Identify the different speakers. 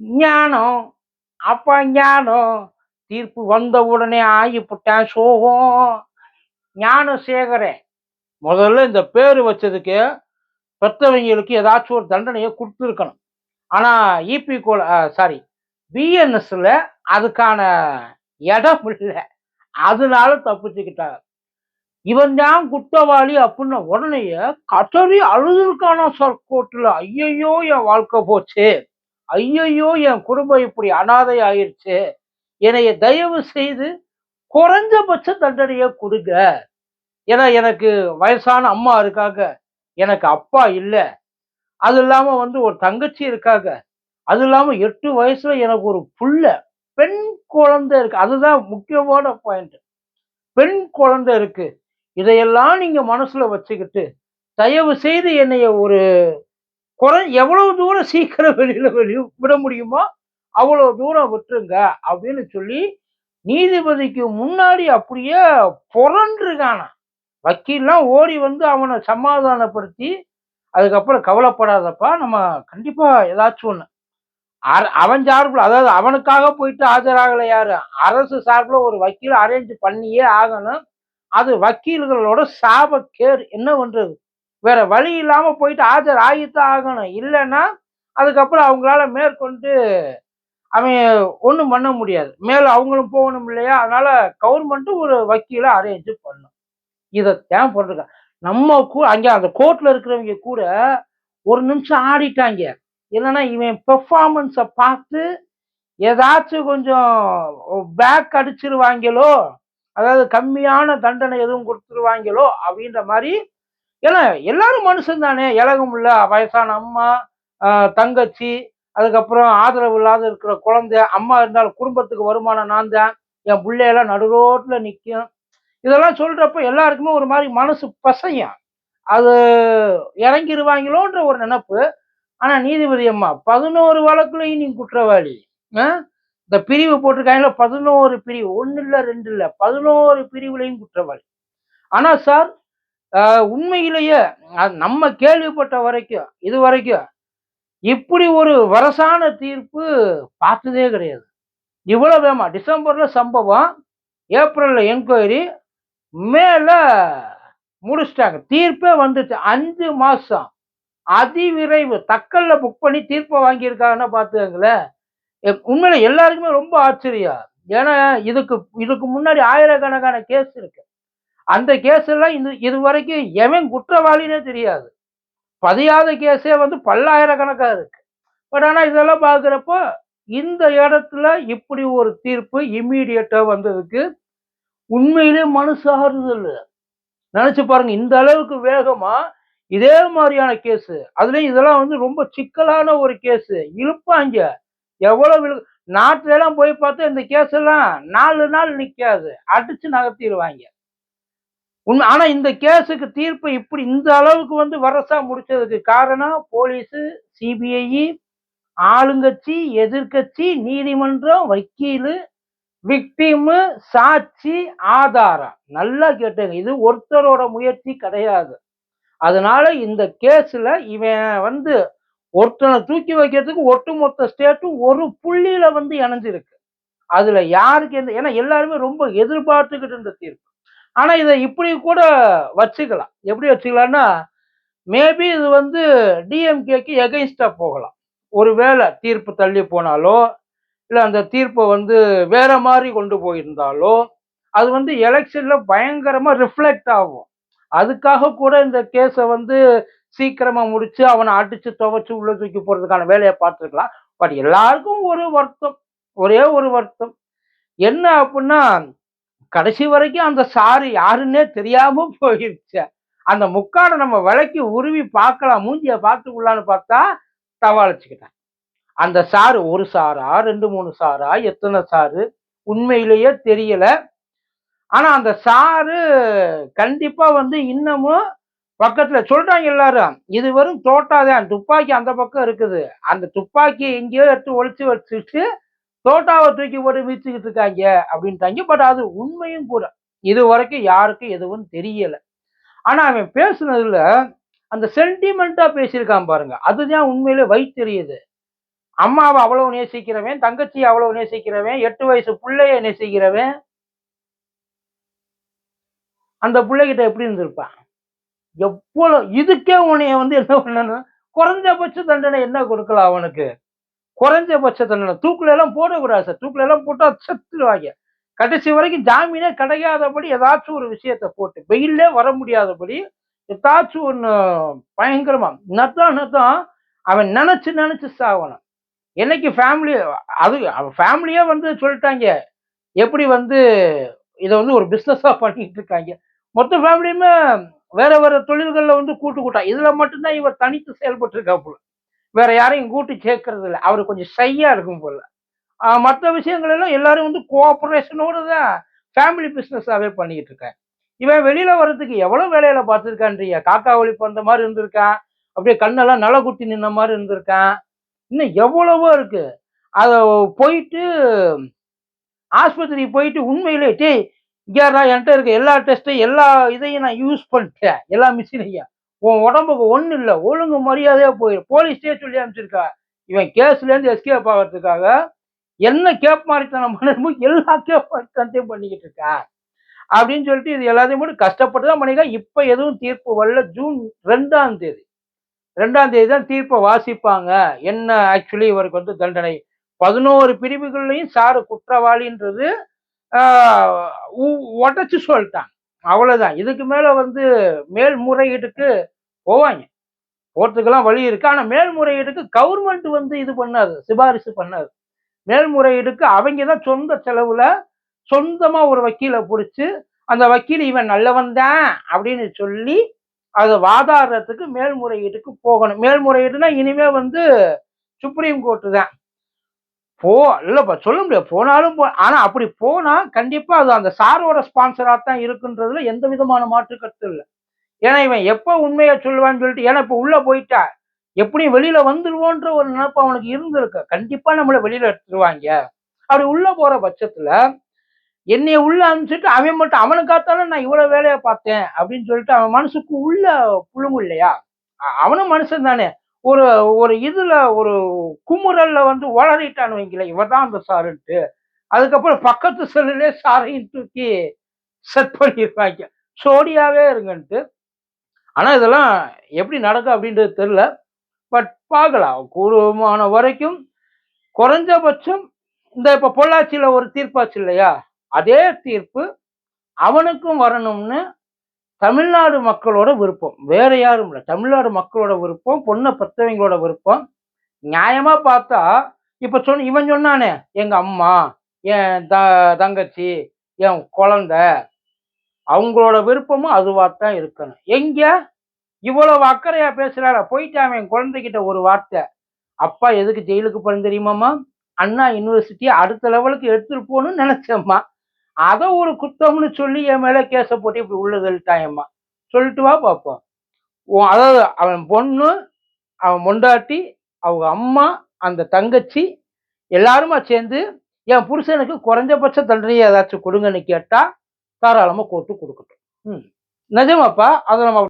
Speaker 1: ஞானம் அப்பா ஞானம் தீர்ப்பு வந்த உடனே ஆகிப்பட்டேன் சோகம். ஞானசேகரன் முதல்ல இந்த பேர் வச்சதுக்கு பெற்றவங்களுக்கு ஏதாச்சும் ஒரு தண்டனையை கொடுத்துருக்கணும். ஆனால் இபி கோல சாரி பிஎன்எஸ்ல அதுக்கான இடம் இல்லை. அதனால தப்பிச்சுக்கிட்டாங்க. இவன் தான் குற்றவாளி அப்படின்ன உடனே கட்டறி அழுதுருக்கான சார் கோர்ட்டில். ஐயையோ என் வாழ்க்கை போச்சு. ஐயையோ என் குடும்பம் இப்படி அனாதை ஆயிடுச்சு என்னைய தயவு செய்து குறைஞ்சபட்ச தண்டனையை கொடுங்க. ஏன்னா எனக்கு வயசான அம்மா இருக்காங்க. எனக்கு அப்பா இல்லை. அது இல்லாமல் வந்து ஒரு தங்கச்சி இருக்காங்க. அது இல்லாமல் எட்டு வயசுல எனக்கு ஒரு புள்ள பெண் குழந்தை இருக்கு. அதுதான் முக்கியமான பாயிண்ட் பெண் குழந்தை இருக்கு. இதையெல்லாம் நீங்க மனசுல வச்சுக்கிட்டு தயவு செய்து என்னைய ஒரு குறை எவ்வளவு தூரம் சீக்கிரம் வெளியில வெளிய விட முடியுமோ அவ்வளவு தூரம் விட்டுருங்க அப்படின்னு சொல்லி நீதிபதிக்கு முன்னாடி அப்படியே புரண்டிருக்கான. வக்கீல்லாம் ஓடி வந்து அவனை சமாதானப்படுத்தி அதுக்கப்புறம் கவலைப்படாதப்பா நம்ம கண்டிப்பா ஏதாச்சும் ஒன்று அவன் சார்பில் அதாவது அவனுக்காக போயிட்டு ஆஜராகலை யாரு? அரசு சார்பில் ஒரு வக்கீல் அரேஞ்ச் பண்ணியே ஆகணும். அது வக்கீல்களோட சாபக்கேடு. என்ன பண்றது? வேற வழி இல்லாம போயிட்டு ஆஜர் ஆகித்தான் ஆகணும். இல்லைன்னா அதுக்கப்புறம் அவங்களால மேற்கொண்டு அவன் ஒன்றும் பண்ண முடியாது. மேலே அவங்களும் போகணும் இல்லையா? அதனால கவர்மெண்ட்டும் ஒரு வக்கீலை அரேஞ்ச் பண்ணும். இதை தேவை போட்டிருக்க? நம்ம கூட அங்கே அந்த கோர்ட்ல இருக்கிறவங்க கூட ஒரு நிமிஷம் ஆடிட்டாங்க. என்னன்னா இவன் பெர்ஃபார்மன்ஸை பார்த்து ஏதாச்சும் கொஞ்சம் பேக் அடிச்சிருவாங்களோ அதாவது கம்மியான தண்டனை எதுவும் கொடுத்துருவாங்களோ அப்படின்ற மாதிரி ஏன்னா எல்லாரும் மனுஷன் தானே. இலகம் இல்ல வயசான அம்மா தங்கச்சி அதுக்கப்புறம் ஆதரவு இல்லாத இருக்கிற குழந்தை அம்மா இருந்தாலும் குடும்பத்துக்கு வருமானம் நான் தான். என் பிள்ளையெல்லாம் நடு ரோட்டில் நிற்கும் இதெல்லாம் சொல்றப்ப எல்லாருக்குமே ஒரு மாதிரி மனசு பசையும். அது இறங்கிருவாங்களோன்ற ஒரு நினைப்பு. ஆனா நீதிபதி அம்மா பதினோரு வழக்குலையும் நீ குற்றவாளி. ஆ? இந்த பிரிவு போட்டிருக்காங்களா பதினோரு பிரிவு. ஒன்று இல்லை ரெண்டு இல்லை பதினோரு பிரிவுலையும் குற்றவாளி. ஆனால் சார் உண்மையிலேயே நம்ம கேள்விப்பட்ட வரைக்கும் இது வரைக்கும் இப்படி ஒரு வரசான தீர்ப்பு பார்த்ததே கிடையாது. இவ்வளோ வேமா டிசம்பரில் சம்பவம் ஏப்ரலில் என்கொயரி மேலே முடிச்சிட்டாங்க. தீர்ப்பே வந்துச்சு. அஞ்சு மாதம் அதிவிரைவு. தக்கல்ல புக் பண்ணி தீர்ப்பை வாங்கியிருக்காங்கன்னா பார்த்துக்கங்களேன். உண்மையில் உண்மையில எல்லாருக்குமே ரொம்ப ஆச்சரியம். ஏன்னா இதுக்கு இதுக்கு முன்னாடி ஆயிரக்கணக்கான கேஸ் இருக்கு. அந்த கேஸ் எல்லாம் இது இது வரைக்கும் எவன் குற்றவாளினே தெரியாது. பதியாத கேஸே வந்து பல்லாயிரக்கணக்காக இருக்கு. பட் ஆனால் இதெல்லாம் பார்க்குறப்போ இந்த இடத்துல இப்படி ஒரு தீர்ப்பு இம்மீடியட்டாக வந்ததுக்கு உண்மையிலே மனசு நினச்சி நினைச்சு பாருங்க இந்த அளவுக்கு வேகமா இதே மாதிரியான கேஸு. அதுலேயும் இதெல்லாம் வந்து ரொம்ப சிக்கலான ஒரு கேஸு. இழுப்பாங்க எவ்வளோ விழு நாட்டுல எல்லாம் போய் பார்த்தா இந்த கேஸ் எல்லாம் நாலு நாள் நிற்காது அடித்து நகர்த்திடுவாங்க. உண்மை ஆனா இந்த கேஸுக்கு தீர்ப்பு இப்படி இந்த அளவுக்கு வந்து வரசா முடிச்சதுக்கு காரணம் போலீஸு சிபிஐ ஆளுங்கட்சி எதிர்க்கட்சி நீதிமன்றம் வக்கீல் விக்டிமு சாட்சி ஆதாரம் நல்லா கேட்டுங்க. இது ஒருத்தரோட முயற்சி கிடையாது. அதனால இந்த கேஸ்ல இவன் வந்து ஒருத்தனை தூக்கி வைக்கிறதுக்கு ஒட்டுமொத்த ஸ்டேட்டும் ஒரு புள்ளியில வந்து இணைஞ்சிருக்கு. அதுல யாருக்கு எந்த ஏன்னா எல்லாருமே ரொம்ப எதிர்பார்த்துக்கிட்டு இருந்த தீர்ப்பு. ஆனா இதை இப்படி கூட வச்சுக்கலாம். எப்படி வச்சுக்கலாம்னா மேபி இது வந்து டிஎம்கேக்கு எகைன்ஸ்டா போகலாம். ஒருவேளை தீர்ப்பு தள்ளி போனாலோ இல்லை அந்த தீர்ப்பை வந்து வேற மாதிரி கொண்டு போயிருந்தாலோ அது வந்து எலெக்ஷன்ல பயங்கரமா ரிஃப்ளெக்ட் ஆகும். அதுக்காக கூட இந்த கேஸை வந்து சீக்கிரமா முடிச்சு அவனை அடிச்சு துவைச்சு உள்ள தூக்கி போறதுக்கான வேலையை பார்த்துருக்கலாம். பட் எல்லாருக்கும் ஒரு வருத்தம். ஒரே ஒரு வருத்தம். என்ன அப்படின்னா கடைசி வரைக்கும் அந்த சாரு யாருன்னே தெரியாம போயிருச்சு. அந்த முக்காடை நம்ம விலைக்கு உருவி பார்க்கலாம் மூஞ்சிய பார்த்துக்கலான்னு பார்த்தா தவாளிச்சுக்கிட்டேன். அந்த சாரு ஒரு சாரா ரெண்டு மூணு சாரா எத்தனை சாரு உண்மையிலேயே தெரியல. ஆனா அந்த சாரு கண்டிப்பா வந்து இன்னமும் பக்கத்துல சொல்றாங்க எல்லாரும் இது வெறும் தோட்டாதான் துப்பாக்கி அந்த பக்கம் இருக்குது. அந்த துப்பாக்கி எங்கேயோ எடுத்து ஒழிச்சு வச்சுட்டு தோட்டாவை தூக்கி போட்டு வீச்சுக்கிட்டு இருக்காங்க அப்படின்ட்டாங்க பட் அது உண்மையும் கூட. இது வரைக்கும் யாருக்கும் எதுவும் தெரியல. ஆனா அவன் பேசுனதுல அந்த சென்டிமெண்டா பேசியிருக்கான் பாருங்க. அதுதான் உண்மையிலே வைத்தெரியுது அம்மாவை அவ்வளவு நேசிக்கிறவன் தங்கச்சி அவ்வளவு நேசிக்கிறவன் எட்டு வயசு பிள்ளைய நேசிக்கிறவன். அந்த பிள்ளைகிட்ட எப்படி இருந்திருப்பான்? எவ்வளோ இதுக்கே உன்னைய வந்து என்ன பண்ணணும் குறைஞ்சபட்ச தண்டனை என்ன கொடுக்கலாம் அவனுக்கு? குறைஞ்ச பட்சத்தில் தூக்குல எல்லாம் போடக்கூடாது சார். தூக்குல எல்லாம் போட்டால் செத்துருவாங்க. கடைசி வரைக்கும் ஜாமீனே கிடையாதபடி ஏதாச்சும் ஒரு விஷயத்த போட்டு வெயிலே வர முடியாதபடி ஏதாச்சும் ஒன்று பயங்கரமா நத்தான் நத்தான் அவன் நினச்சி நினச்சி சாகணும். என்னைக்கு ஃபேமிலி அது அவன் ஃபேமிலியே வந்து சொல்லிட்டாங்க. எப்படி வந்து இதை வந்து ஒரு பிஸ்னஸாக பண்ணிட்டு இருக்காங்க. மொத்த ஃபேமிலியுமே வேற வேற தொழில்களில் வந்து கூட்டு கூட்டா. இதில் மட்டும்தான் இவர் தனித்து செயல்பட்டு இருக்காப்புல வேற யாரையும் கூட்டி சேர்க்கறது இல்லை அவர் கொஞ்சம் ஷையா இருக்கும் போல. மற்ற விஷயங்கள் எல்லாம் எல்லாரும் வந்து கோஆபரேஷனோடு தான் ஃபேமிலி பிஸ்னஸாகவே பண்ணிக்கிட்டு இருக்கேன் இவன் வெளியில வர்றதுக்கு எவ்வளோ வேலையில பார்த்துருக்கான்றியா காக்கா ஒளி பண்ணுற மாதிரி இருந்திருக்கான். அப்படியே கண்ணெல்லாம் நல குத்தி நின்ன மாதிரி இருந்திருக்கான். இன்னும் எவ்வளவோ இருக்கு. அதை போயிட்டு ஆஸ்பத்திரி போயிட்டு உண்மையிலே டேய் இங்கேடா என்கிட்ட இருக்க எல்லா டெஸ்ட்டையும் எல்லா இதையும் நான் யூஸ் பண்ணிட்டேன். எல்லா மிஷினையும் உன் உடம்புக்கு ஒன்றும் இல்லை ஒழுங்கு மரியாதையாக போயிடும் போலீஸ்டே சொல்லி அனுப்பிச்சிருக்கா. இவன் கேஸ்லேருந்து எஸ்கேப் ஆகிறதுக்காக என்ன கேப் மாறித்தனம் பண்ணணுமோ எல்லா கேப் மாறித்தனத்தையும் பண்ணிக்கிட்டு இருக்கா. அப்படின்னு சொல்லிட்டு இது எல்லாத்தையும் மட்டும் கஷ்டப்பட்டு தான் பண்ணிக்கா. இப்போ எதுவும் தீர்ப்பு வரல. ஜூன் ரெண்டாம் தேதி. ரெண்டாம் தேதி தான் தீர்ப்பை வாசிப்பாங்க. என்ன ஆக்சுவலி இவருக்கு வந்து தண்டனை? பதினோரு பிரிவுகள்லையும் சாரு குற்றவாளின்றது உடச்சு சொல்லிட்டாங்க. அவ்வளவுதான். இதுக்கு மேல வந்து மேல்முறையீட்டுக்கு போவாங்க. போறதுக்கெல்லாம் வழி இருக்கு. ஆனா மேல்முறையீட்டுக்கு கவர்மெண்ட் வந்து இது பண்ணாது. சிபாரிசு பண்ணாது. மேல்முறையீடுக்கு அவங்க தான் சொந்த செலவுல சொந்தமா ஒரு வக்கீலை பிடிச்சி அந்த வக்கீல் இவன் நல்லவன் தான் அப்படின்னு சொல்லி அது வாதாடுறதுக்கு மேல்முறையீட்டுக்கு போகணும். மேல்முறையீடுனா இனிமே வந்து சுப்ரீம் கோர்ட்டு தான். போ இல்லைப்பா சொல்ல முடியாது. போனாலும் போ ஆனால் அப்படி போனால் கண்டிப்பாக அது அந்த சாரோட ஸ்பான்சராக தான் இருக்குன்றதுல எந்த விதமான மாற்று கருத்து இல்லை. ஏன்னா இவன் எப்போ உண்மையை சொல்லுவான்னு சொல்லிட்டு ஏன்னா இப்போ உள்ளே போயிட்டா எப்படியும் வெளியில் வந்துடுவோன்ற ஒரு நினைப்பு அவனுக்கு இருந்திருக்கு? கண்டிப்பாக நம்மளை வெளியில எடுத்துருவாங்க. அப்படி உள்ளே போகிற பட்சத்தில் என்னைய உள்ள அனுப்பிச்சிட்டு அவன் மட்டும் அவனுக்காத்தாலும் நான் இவ்வளோ வேலையை பார்த்தேன் அப்படின்னு சொல்லிட்டு அவன் மனசுக்கு உள்ள புழுங்கும் இல்லையா? அவனும் மனுஷன் தானே. ஒரு ஒரு இதுல ஒரு குமுறல்ல வந்து வளரிட்டான்னு வைக்கல இவர் தான் அந்த சாருன்ட்டு. அதுக்கப்புறம் பக்கத்து செல்லுலே சாரையும் தூக்கி செட் பண்ணியிருப்பாங்க சோடியாவே இருங்கன்ட்டு. ஆனால் இதெல்லாம் எப்படி நடக்கும் அப்படின்றது தெரில பட் பார்க்கலாம். கூடுமான வரைக்கும் குறைஞ்சபட்சம் இந்த இப்போ பொள்ளாச்சியில் ஒரு தீர்ப்பாச்சு இல்லையா? அதே தீர்ப்பு அவனுக்கும் வரணும்னு தமிழ்நாடு மக்களோட விருப்பம். வேற யாரும் இல்லை. தமிழ்நாடு மக்களோட விருப்பம் பொண்ணை பெற்றவங்களோட விருப்பம். நியாயமா பார்த்தா இப்ப சொன்ன இவன் சொன்னானே எங்க அம்மா என் த தங்கச்சி என் குழந்த அவங்களோட விருப்பமும் அதுவாகத்தான் இருக்கணும். எங்க? இவ்வளவு அக்கறையா பேசுறாரு? போயிட்டான் என் குழந்தைகிட்ட ஒரு வார்த்தை. அப்பா எதுக்கு ஜெயிலுக்கு போறேன்னு தெரியுமாம்மா? அண்ணா யூனிவர்சிட்டியை அடுத்த லெவலுக்கு எடுத்துட்டு போகணும்னு நினைச்சேம்மா. அதை ஒரு குத்தம்னு சொல்லி என் மேலே கேச போட்டு இப்படி உள்ள தள்ளிட்டாயம்மா சொல்லிட்டு வா பார்ப்போம் அதாவது அவன் பொண்ணு அவன் மொண்டாட்டி அவங்க அம்மா அந்த தங்கச்சி எல்லாருமா சேர்ந்து என் புருஷனுக்கு குறைஞ்சபட்ச தண்டனையை ஏதாச்சும் கொடுங்கன்னு கேட்டா தாராளமா கோர்ட்டு கொடுக்கட்டும். ம். நிஜமாப்பா அதை நம்ம